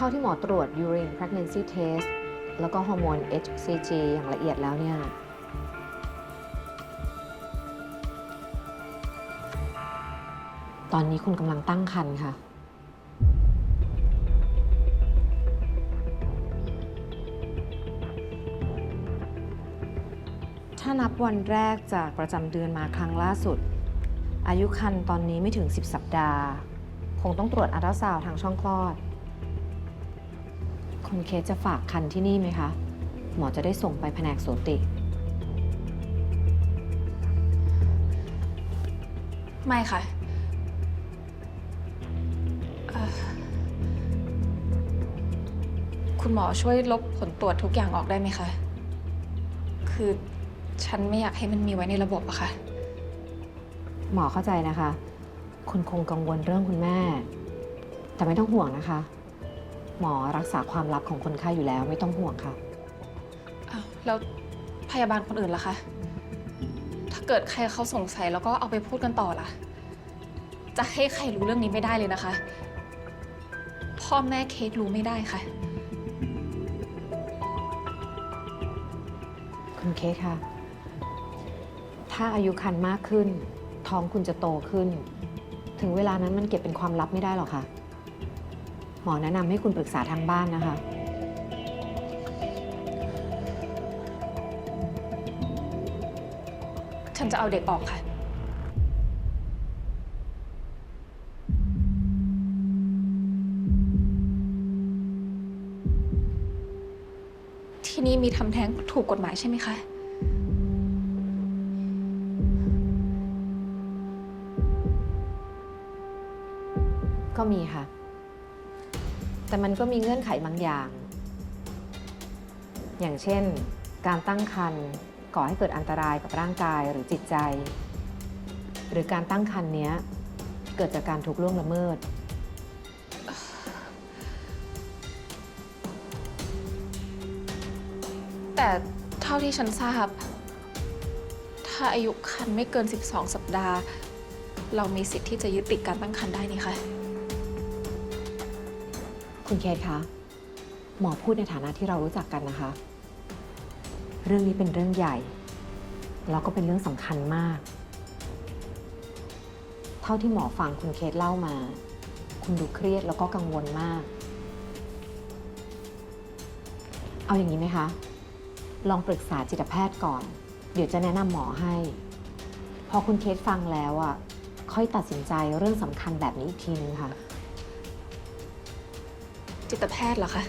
เท่าที่หมอตรวจ urine pregnancy test แล้วก็ฮอร์โมน HCG อย่างละเอียดแล้วเนี่ย ตอนนี้คุณกำลังตั้งครรภ์ค่ะ ถ้านับวันแรกจากประจำเดือนมาครั้งล่าสุด อายุครรภ์ตอนนี้ไม่ถึง 10 สัปดาห์ คงต้องตรวจอัลตราซาวด์ทางช่องคลอด คุณเคสจะฝากคันที่นี่ไหมคะ หมอจะได้ส่งไปแผนกสูติ ไม่ค่ะเอ่อคุณหมอช่วยลบผลตรวจทุกอย่างออกได้ไหมคะ คือฉันไม่อยากให้มันมีไว้ในระบบอะค่ะ หมอเข้าใจนะคะ คุณคงกังวลเรื่องคุณแม่ แต่ไม่ต้องห่วงนะคะ หมอรักษาความลับของคนไข้อยู่แล้วไม่ต้องห่วงค่ะ อ้าวแล้วพยาบาลคนอื่นล่ะคะ ถ้าเกิดใครเขาสงสัยแล้วก็เอาไปพูดกันต่อล่ะ จะให้ใครรู้เรื่องนี้ไม่ได้เลยนะคะ พ่อแม่เคสรู้ไม่ได้ค่ะ คุณเคสคะถ้าอายุคันมากขึ้น ท้องคุณจะโตขึ้น ถึงเวลานั้นมันเก็บเป็นความลับไม่ได้หรอกค่ะห มอแนะนำให้คุณปรึกษาทางบ้านนะคะ ฉันจะเอาเด็กออกค่ะ ที่นี่มีทำแท้งถูกกฎหมายใช่ไหมคะ ก็มีค่ะ แต่มันก็มีเงื่อนไขบางอย่าง อย่างเช่น การตั้งครรภ์ก่อให้เกิดอันตรายกับร่างกายหรือจิตใจ หรือการตั้งครรภ์เนี้ยเกิดจากการถูกล่วงละเมิด แต่เท่าที่ฉันทราบ ถ้าอายุครรภ์ไม่เกิน 12 สัปดาห์ เรามีสิทธิ์ที่จะยุติการตั้งครรภ์ได้นี่คะ คุณเคสคะ หมอพูดในฐานะที่เรารู้จักกันนะคะ เรื่องนี้เป็นเรื่องใหญ่ แล้วก็เป็นเรื่องสำคัญมาก เท่าที่หมอฟังคุณเคสเล่ามา คุณดูเครียดแล้วก็กังวลมาก เอาอย่างนี้ไหมคะ ลองปรึกษาจิตแพทย์ก่อน เดี๋ยวจะแนะนำหมอให้ พอคุณเคสฟังแล้วอะ ค่อยตัดสินใจเรื่องสำคัญแบบนี้อีกทีนึงค่ะ จิตแพทย์เหรอคะ